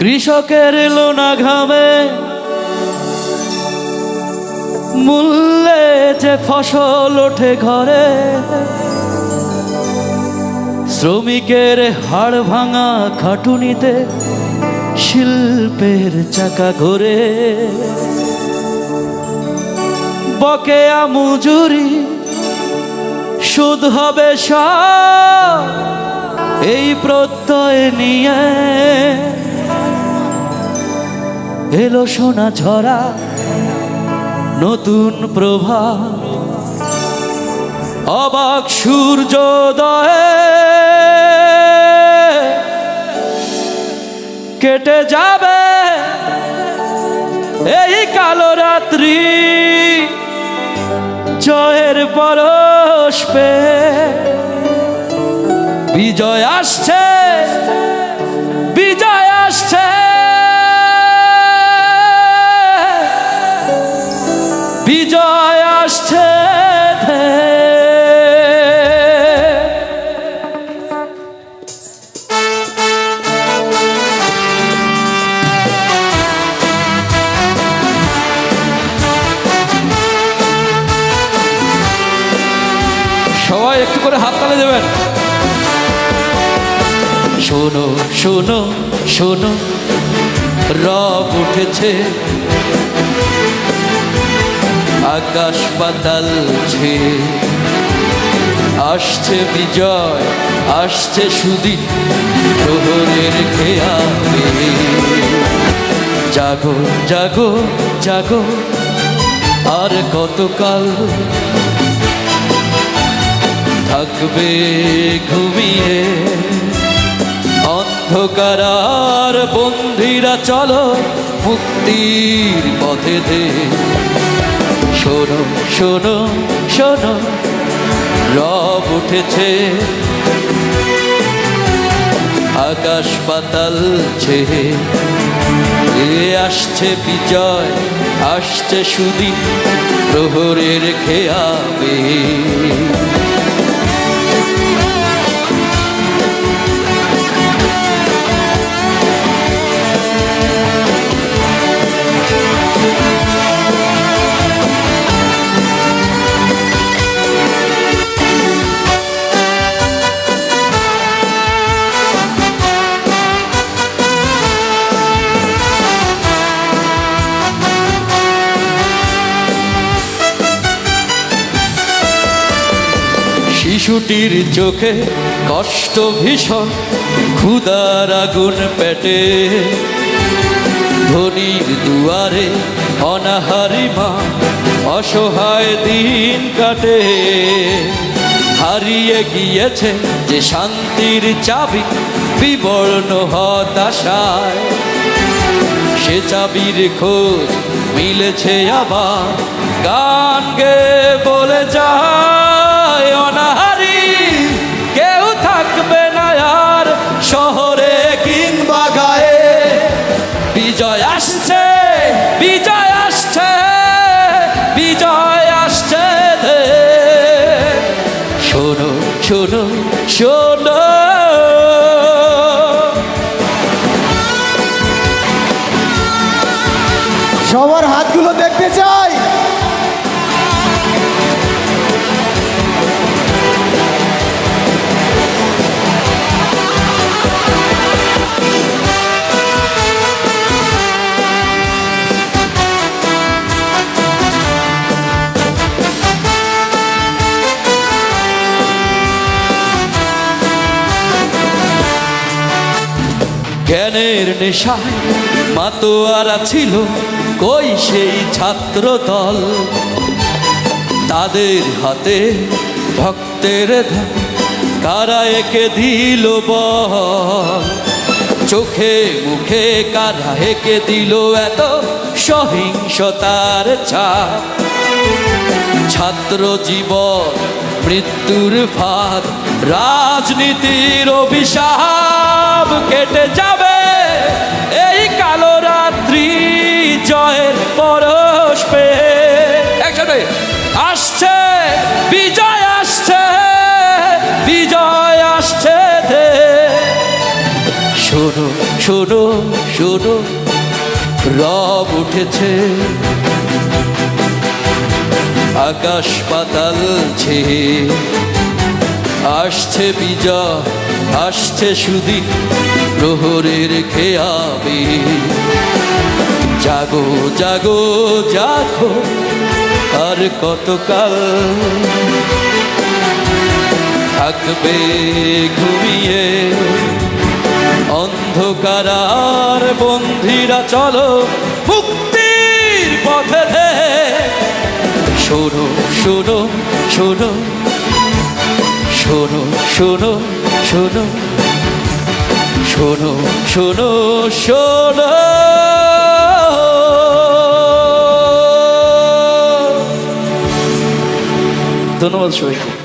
কৃষকের লোনা ঘামে মূল্যে যে ফসল ওঠে ঘরে, শ্রমিকের হাড় ভাঙা খাটুনিতে শিল্পের চাকা ঘোরে। বকেয়া মজুরি, সুদ হবে সব, এই প্রত্যয় নিয়ে এলো সোনা ঝরা, নতুন প্রভা। অবাক সূর্যোদয়ে কেটে যাবে এই কালো রাত্রি, জয়ের পরশ বিজয় আসছে, বিজয় সবাই একটু করে হাত তালে দেবেন। শোনো শোনো শোনো, রব উঠেছে। আকাশ পাতাল আসছে বিজয়, আসছে সুদি প্রহরের খেয়াবে জাগো জাগো জাগো, আর কতকাল থাকবে ঘুমিয়ে। অন্ধকার আর বন্দিরা চলো মুক্তির পথে দে। শোনো শোনো শোনো, রব উঠেছে। আকাশ পাতাল ছেহে এ আসছে বিজয়, আসছে সুদি প্রহরের খেয়াবে শিশুটির চোখে কষ্ট ভীষণ ক্ষুদার আগুন পেটে। ধনির দুয়ারে অনাহারি মা, অসহায় দিন কাটে। হারিয়ে গিয়েছে যে শান্তির চাবি, বিবর্ণ হতাশায়। সে চাবির খোঁজ মিলেছে আবার, গান গে বলে যায়। আসছে বিজয় আসছে বিজয় আসছে শোনো শোনো শোনো। সবার হাতগুলো দেখতে চাই জ্ঞানের নেশায় মাতোয়ারা ছিল কই সেই ছাত্র দল তাদের হাতে ভক্তের কারা একে দিল চোখে মুখে কারা একে দিল এত সহিংসতার ছাপ? ছাত্র জীবন মৃত্যুর ফাঁদ, রাজনীতির অভিশাপ কেটে যাবে এই কালো রাত্রি জয়ের পরশ একসাথে আসছে, বিজয় আসছে বিজয় আসছে দে শোনো শোনো শোনো রব উঠেছে। আকাশ পাতাল ছেয়ে আসছে বিজয়। আসছে সুদি প্রহরের খেয়াবে জাগো জাগো জাগো, আর কতকাল থাকবে ঘুমিয়ে অন্ধকার আর বন্ধিরা, চলো মুক্তির পথে। শোনো শোনো শোনো শোনো শোনো শোনো শোনো শোনো শোনো। ধন্যবাদ সবাইকে।